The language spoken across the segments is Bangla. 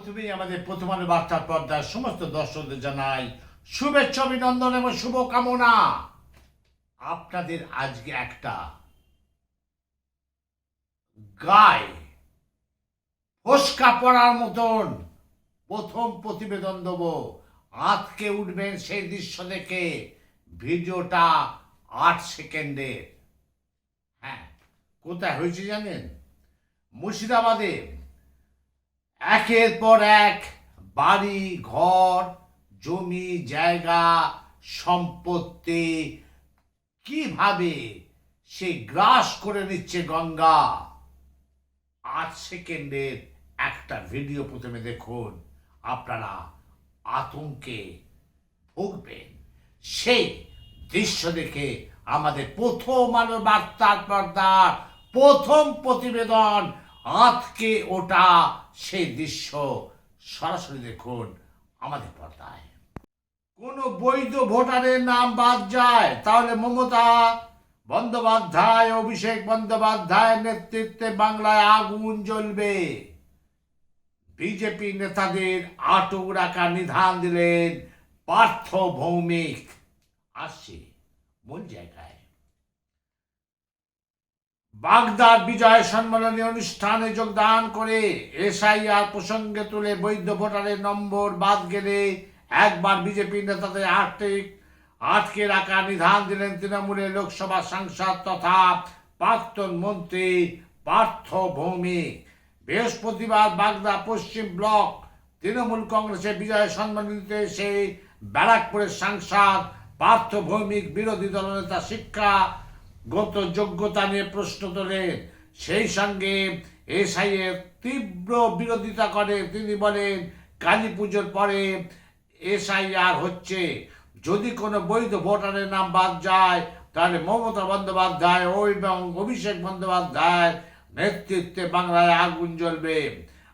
প্রথমেই আমাদের প্রথম আলো বার্তার পর্দার সমস্ত দর্শকদের জানাই শুভেচ্ছা, অভিনন্দন এবং শুভকামনা। আপনাদের আজকে একটা গায়ে ফসকা পড়ার মতন প্রথম প্রতিবেদন দেবো। আজকে উঠবেন সেই দৃশ্য দেখে ভিডিওটা আট সেকেন্ডের হ্যাঁ কোথায় হয়েছে জানেন? মুর্শিদাবাদে একের পর এক বাড়ি, ঘর, জমি, জায়গা, সম্পত্তি কীভাবে সে গ্রাস করে নিচ্ছে গঙ্গা? আট সেকেন্ডের একটা ভিডিও প্রথমে দেখুন। আপনারা আতঙ্কে ভুগবেন। সেই দৃশ্য দেখে আমাদের প্রথম আলো বার্তার পর্দার প্রথম প্রতিবেদন আজকে ওটা সেই দৃশ্য সরাসরি দেখুন আমাদের পর্দায়। কোন বৈধ ভোটারের নাম বাদ যায়। তাহলে মমতা বন্দ্যোপাধ্যায়, অভিষেক বন্দ্যোপাধ্যায়ের নেতৃত্বে বাংলায় আগুন জ্বলবে। বিজেপি নেতাদের আটক রাখা নিধান দিলেন পার্থ ভৌমিক আসছে মূল জায়গায় বাগদার বিজয় সম্মেলনী অনুষ্ঠানে যোগদান করে এসআইআর প্রসঙ্গে তুলে বৈধ ভোটারের নম্বর বাদ গেলে একবার বিজেপি নেতাদের আটকে আটকে রাখা নিধান দিলেন তৃণমূলের লোকসভা সাংসদ তথা প্রাক্তন মন্ত্রী পার্থ ভৌমিক। বৃহস্পতিবার বাগদা পশ্চিম ব্লক তৃণমূল কংগ্রেসের বিজয় সম্মানিত এসে ব্যারাকপুরের সাংসদ পার্থ ভৌমিক বিরোধী দলনেতা শিক্ষা গত যোগ্যতা নিয়ে প্রশ্ন তোলেন সেই সঙ্গে এসআই এর তীব্র বিরোধিতা করে। তিনি বলেন, কালী পুজোর পরে এসআইআর হচ্ছে। যদি কোনো বৈধ ভোটারের নাম বাদ যায়, তাহলে মমতা বন্দ্যোপাধ্যায় ও এবং অভিষেক বন্দ্যোপাধ্যায় নেতৃত্বে বাংলায় আগুন জ্বলবে।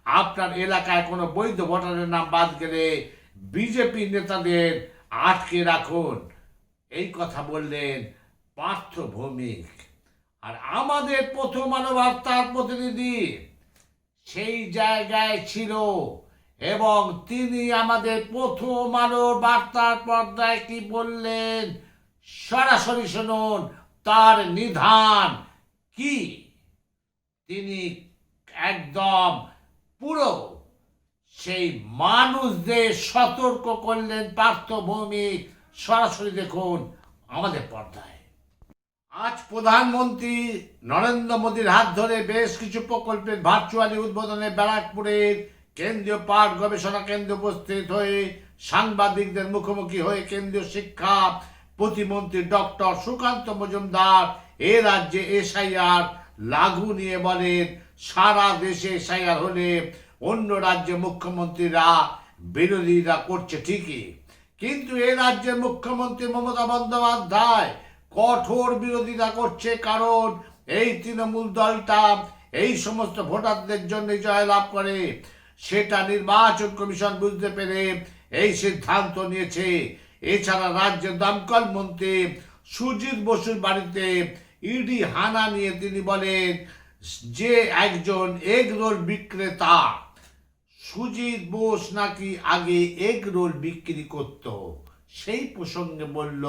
আপনার এলাকায় কোনো বৈধ ভোটারের নাম বাদ গেলে বিজেপি নেতাদের আটকে রাখুন। এই কথা বললেন পার্থ ভৌমিক আর আমাদের প্রথম আলো বার্তার প্রতিনিধি সেই জায়গায় ছিল এবং তিনি আমাদের প্রথম আলো বার্তার পর্দায় কি বললেন? সরাসরি শুনুন, তার নিধান কি? তিনি একদম পুরো সেই মানুষদের সতর্ক করলেন পার্থ ভৌমিক সরাসরি দেখুন আমাদের পর্দায়। আজ প্রধানমন্ত্রী নরেন্দ্র মোদীর হাত ধরে বেশ কিছু প্রকল্পের ভার্চুয়ালি উদ্বোধনে ব্যারাকপুরের কেন্দ্রীয় পাট গবেষণা কেন্দ্র উপস্থিত হয়ে সাংবাদিকদের মুখোমুখি হয়ে কেন্দ্রীয় শিক্ষা প্রতিমন্ত্রী ডক্টর সুকান্ত মজুমদার এ রাজ্যে এসআইআর লাগু নিয়ে বলেন, সারা দেশে এসআইআর হলে অন্য রাজ্যে মুখ্যমন্ত্রীরা বিরোধীরা করছে ঠিকই। কিন্তু এ রাজ্যের মুখ্যমন্ত্রী মমতা বন্দ্যোপাধ্যায় কঠোর বিরোধিতা করছে কারণ এই তৃণমূল দলটা এই সমস্ত ভোটারদের জন্য জয়লাভ করে। সেটা নির্বাচন কমিশন বুঝতে পেরে এই সিদ্ধান্ত নিয়েছে। এছাড়া রাজ্যের দমকল মন্ত্রী সুজিত বসুর বাড়িতে ইডি হানা নিয়ে তিনি বলেন যে একজন এগ রোল বিক্রেতা, সুজিত বোস নাকি আগে এগ রোল বিক্রি করত। সেই প্রসঙ্গে বলল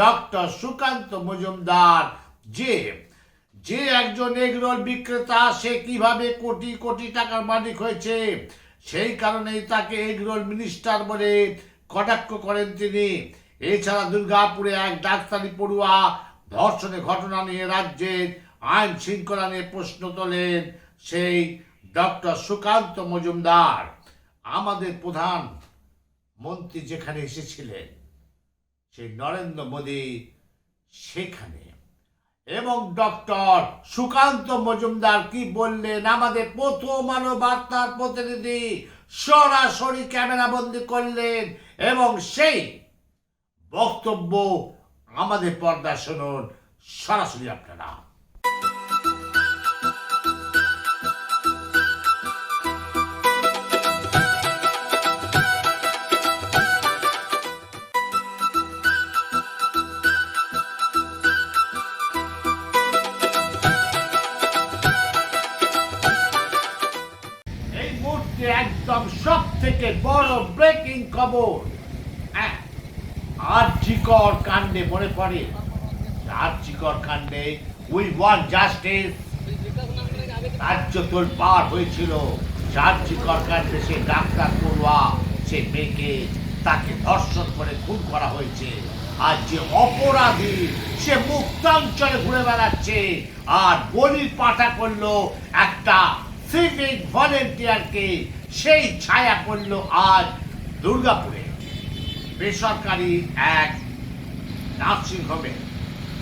ডক্টর সুকান্ত মজুমদার, যে যে একজন এগরোল বিক্রেতা, সে কীভাবে কোটি কোটি টাকার মালিক হয়েছে? সেই কারণেই তাকে এগরোল মিনিস্টার বলে কটাক্ষ করেন তিনি। এছাড়া দুর্গাপুরে এক ডাক্তারি পড়ুয়া ধর্ষণের ঘটনা নিয়ে রাজ্যের আইন শৃঙ্খলা নিয়ে প্রশ্ন তোলেন সেই ডক্টর সুকান্ত মজুমদার। আমাদের প্রধান মন্ত্রী যেখানে এসেছিলেন, সেই নরেন্দ্র মোদী সেখানে। এবং ডক্টর সুকান্ত মজুমদার কি বললেন? আমাদের প্রথম আলো বার্তার প্রতিনিধি সরাসরি ক্যামেরা বন্দি করলেন এবং সেই বক্তব্য আমাদের পর্দা শুনুন সরাসরি আপনারা। থেকে বড় ব্রেকিং খবর। হ্যাঁ আর্যিকর কাণ্ডে মনে পড়ে? আর্যিকর কাণ্ডে উই ওয়ান্ট জাস্টিস রাজ্য তোর পার হয়েছিল। আর্যিকর কাণ্ডে সে ডাক্তার পড়ুয়া, সে মেয়েকে তাকে ধর্ষণ করে খুন করা হয়েছে। আর যে অপরাধী, সে মুক্তাঞ্চলে ঘুরে বেড়াচ্ছে। আর বলি পাঠা করল একটা সিভিক ভলেন্টিয়ারকে সেই ছায়া পড়ল আজ দুর্গাপুরে। বেসরকারি এক নার্সিং হোমে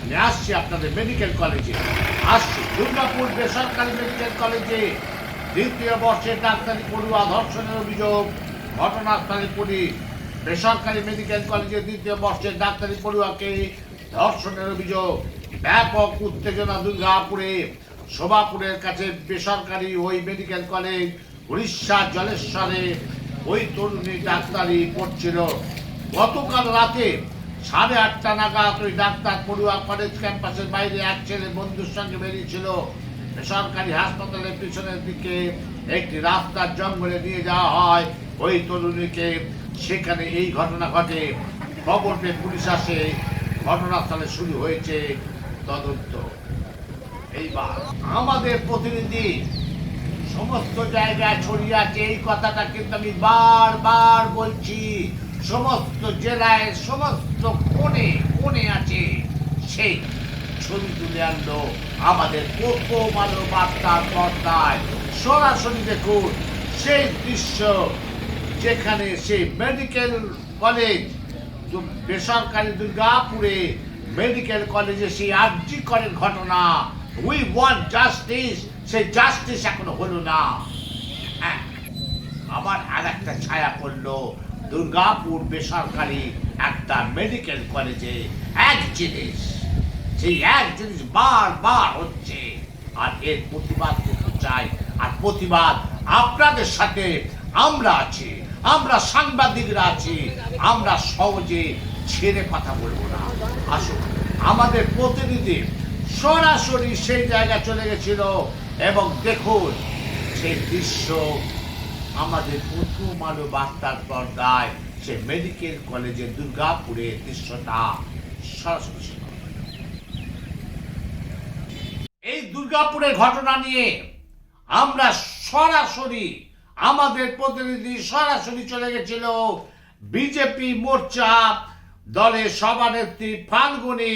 আমি আসছি আপনাদের মেডিকেল কলেজে আসছি দুর্গাপুর বেসরকারি মেডিকেল কলেজে দ্বিতীয় বর্ষের ডাক্তারি পড়ুয়া ধর্ষণের অভিযোগ, ঘটনাস্থলে পুলিশ বেসরকারি মেডিকেল কলেজে দ্বিতীয় বর্ষের ডাক্তারি পড়ুয়াকে ধর্ষণের অভিযোগ। ব্যাপক উত্তেজনা দুর্গাপুরে। শোভাপুরের কাছে বেসরকারি ওই মেডিকেল কলেজ উড়িষ্যার জলেশ্বরে ওই তরুণী ডাক্তারি পড়ছিল। গতকাল রাতে সাড়ে আটটা নাগাদ ওই ডাক্তার পড়ুয়া কলেজ ক্যাম্পাসের বাইরে এক ছেলে বন্ধুর সঙ্গে বেরিয়েছিল। বেসরকারি হাসপাতালের পিছনের দিকে একটি রাস্তার জঙ্গলে নিয়ে যাওয়া হয় ওই তরুণীকে। সেখানে এই ঘটনা ঘটে। খবর পেয়ে পুলিশ আসে। ঘটনাস্থলে শুরু হয়েছে তদন্ত। এইবার আমাদের প্রতিনিধি সমস্ত জায়গায় ছড়িয়ে আছে, এই কথাটা কিন্তু আমি বারবার বলছি। সমস্ত জেলায়, সমস্ত কোণে কোণে আছে সেই ছবি তুলে আনলো আমাদের প্রথম আলো বার্তার পর্দায় সরাসরি দেখুন সেই দৃশ্য যেখানে সেই মেডিকেল কলেজ, বেসরকারি দুর্গাপুরে মেডিকেল কলেজে সেই আর্জি করের ঘটনা উই ওয়ান্ট জাস্টিস সেই জাস্টিস এখনও হলো না। হ্যাঁ, আবার আর একটা ছায়া পড়ল। দুর্গাপুর বেসরকারি একটা মেডিকেল কলেজে এক জিনিস সেই এক জিনিস বারবার হচ্ছে। আর এর প্রতিবাদ করতে চাই। আর প্রতিবাদ আপনাদের সাথে আমরা আছি। আমরা সাংবাদিকরা আছি। আমরা সহজে ছেড়ে কথা বলব না। আসুন আমাদের প্রতিনিধি সরাসরি সেই জায়গায় চলে গেছিল এবং দেখুন, সেই দৃশ্য আমাদের প্রথম আলো বার্তার পর্দায় সে মেডিকেল কলেজের দুর্গাপুরের দৃশ্যটা সরাসরি এই দুর্গাপুরের ঘটনা নিয়ে আমরা সরাসরি, আমাদের প্রতিনিধি সরাসরি চলে গেছিল বিজেপি মোর্চা দলের সভানেত্রী ফাল্গুনি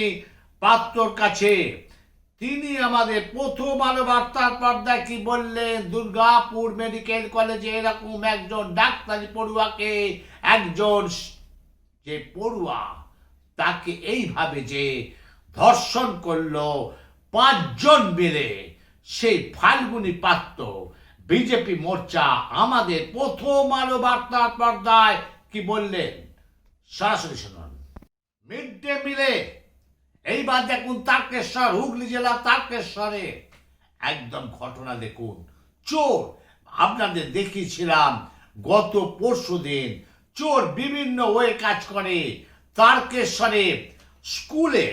পাত্রর কাছে। তিনি আমাদের প্রথম আলো বার্তার পর্দায় কি বললেন? দুর্গাপুর মেডিকেল কলেজে এরকম একজন ডাক্তারি পড়ুয়াকে, একজন যে পড়ুয়া তাকে এইভাবে যে ধর্ষণ করল, পাঁচজন মিলে সেই ফাল্গুনি পাত্র, বিজেপি মোর্চা আমাদের প্রথম আলো বার্তার পর্দায় কি বললেন? সরাসরি শুনুন। মিড ডে মিলে এইবার দেখুন তারকেশ্বর, হুগলি জেলা তারকেশ্বরে। একদম ঘটনা দেখুন। চোর, আপনাদের দেখিয়েছিলাম গত পরশু দিন। চোর বিভিন্ন ওয়ে কাজ করে তারকেশ্বরে স্কুলে।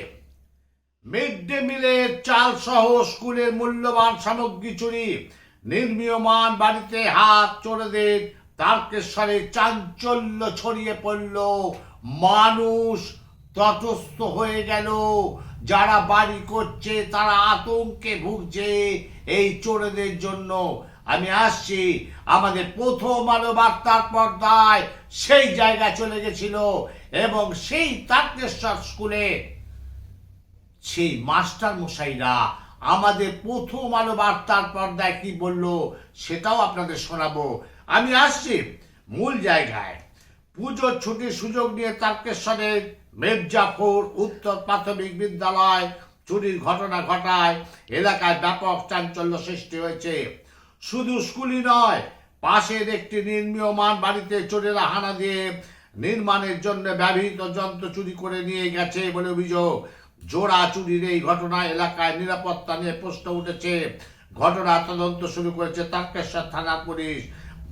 মিড ডে মিলের চাল সহ স্কুলের মূল্যবান সামগ্রী চুরি, নির্মীয়মান বাড়িতে হাত চোরেদের তারকেশ্বরে চাঞ্চল্য ছড়িয়ে পড়ল মানুষ তটস্থ হয়ে গেল। যারা বাড়ি করছে, তারা আতঙ্কে ভুগছে এই চোরেদের জন্য। আমি আসছি, আমাদের প্রথম আলো বার্তার পর্দায় সেই জায়গায় চলে গেছিল এবং সেই তারকেশ্বর স্কুলে সেই মাস্টার মশাইরা আমাদের প্রথম আলো বার্তার পর্দায় কি বলল সেটাও আপনাদের শোনাবো। আমি আসছি মূল জায়গায়। পুজোর ছুটির সুযোগ নিয়ে তারকেশ্বরের মির্জাপুর উত্তর প্রাথমিক বিদ্যালয় চুরির ঘটনা ঘটায়। এলাকায় ব্যাপক চাঞ্চল্য সৃষ্টি হয়েছে। শুধু স্কুলই নয়, পাশের একটি নির্মীয়মান বাড়িতে চোরেরা হানা দিয়ে নির্মাণের জন্য ব্যবহৃত যন্ত্র চুরি করে নিয়ে গেছে বলে অভিযোগ। জোড়া চুরির এই ঘটনা এলাকায় নিরাপত্তা নিয়ে প্রশ্ন উঠেছে। ঘটনা তদন্ত শুরু করেছে তারকেশ্বর থানা পুলিশ।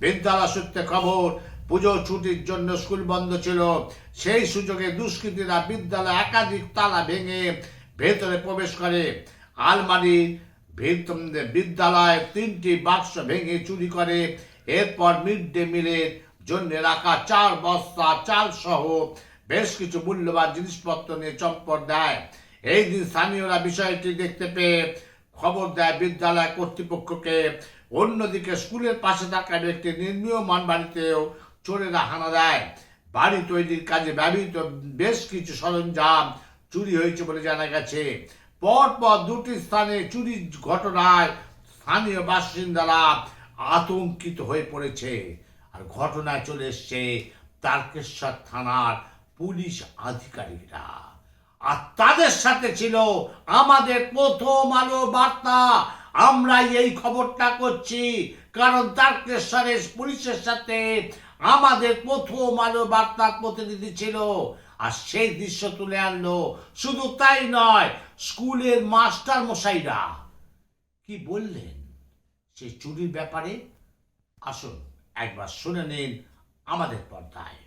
বিদ্যালয় সূত্রে খবর পুজো ছুটির জন্য স্কুল বন্ধ ছিল। সেই সুযোগে দুষ্কৃতীরা বিদ্যালয়ে একাধিক তালা ভেঙে ভেতরে প্রবেশ করে। আলমারি বিদ্যালয়ে তিনটি বাক্স ভেঙে চুরি করে। এরপর মিড ডে মিলের জন্য রাখা চার বস্তা চাল সহ বেশ কিছু মূল্যবান জিনিসপত্র নিয়ে চম্পট দেয়। এই দিন স্থানীয়রা বিষয়টি দেখতে পেয়ে খবর দেয় বিদ্যালয় কর্তৃপক্ষকে। অন্যদিকে স্কুলের পাশে থাকা একটি নির্মীয়মান বাড়িতেও চোরেরা হানা দেয়। বাড়ি তৈরির কাজে ব্যবহৃত বেশ কিছু সরঞ্জাম চুরি হয়েছে বলে জানা গেছে। পরপর দুটি স্থানে চুরির ঘটনায় স্থানীয় বাসিন্দারা আতঙ্কিত হয়ে পড়েছে। আর ঘটনায় চলে এসছে তারকেশ্বর থানার পুলিশ আধিকারিকরা। আর তাদের সাথে ছিল আমাদের প্রথম আলো বার্তা। আমরা এই খবরটা করছি। কারণ তারকেশ্বরের পুলিশের সাথে আমাদের প্রথম আলো বার্তার প্রতিনিধি ছিল। আর সেই দৃশ্য তুলে আনলো। শুধু তাই নয়, স্কুলের মাস্টার মশাইরা। কি বললেন? সেই চুরির ব্যাপারে? আসুন, একবার শুনে নিন আমাদের পর্দায়।